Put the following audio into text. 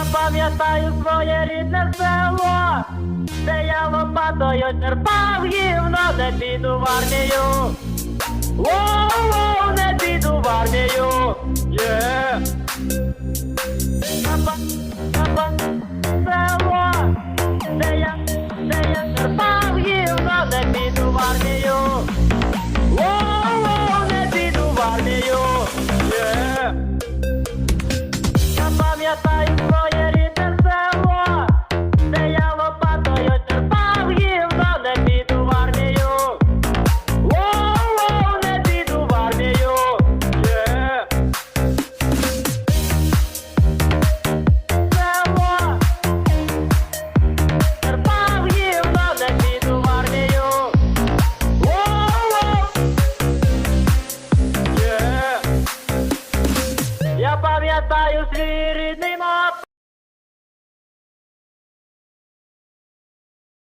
я пам'ятаю своє рідне село, де я лопатою черпав гівно, де піду в армію. О, не піду в армію. Yeah. Село, де я, де я черпав гівно, де піду в армію. О, не піду в армію. Yeah. Я пам'ятаю Знаю свій рідний мов.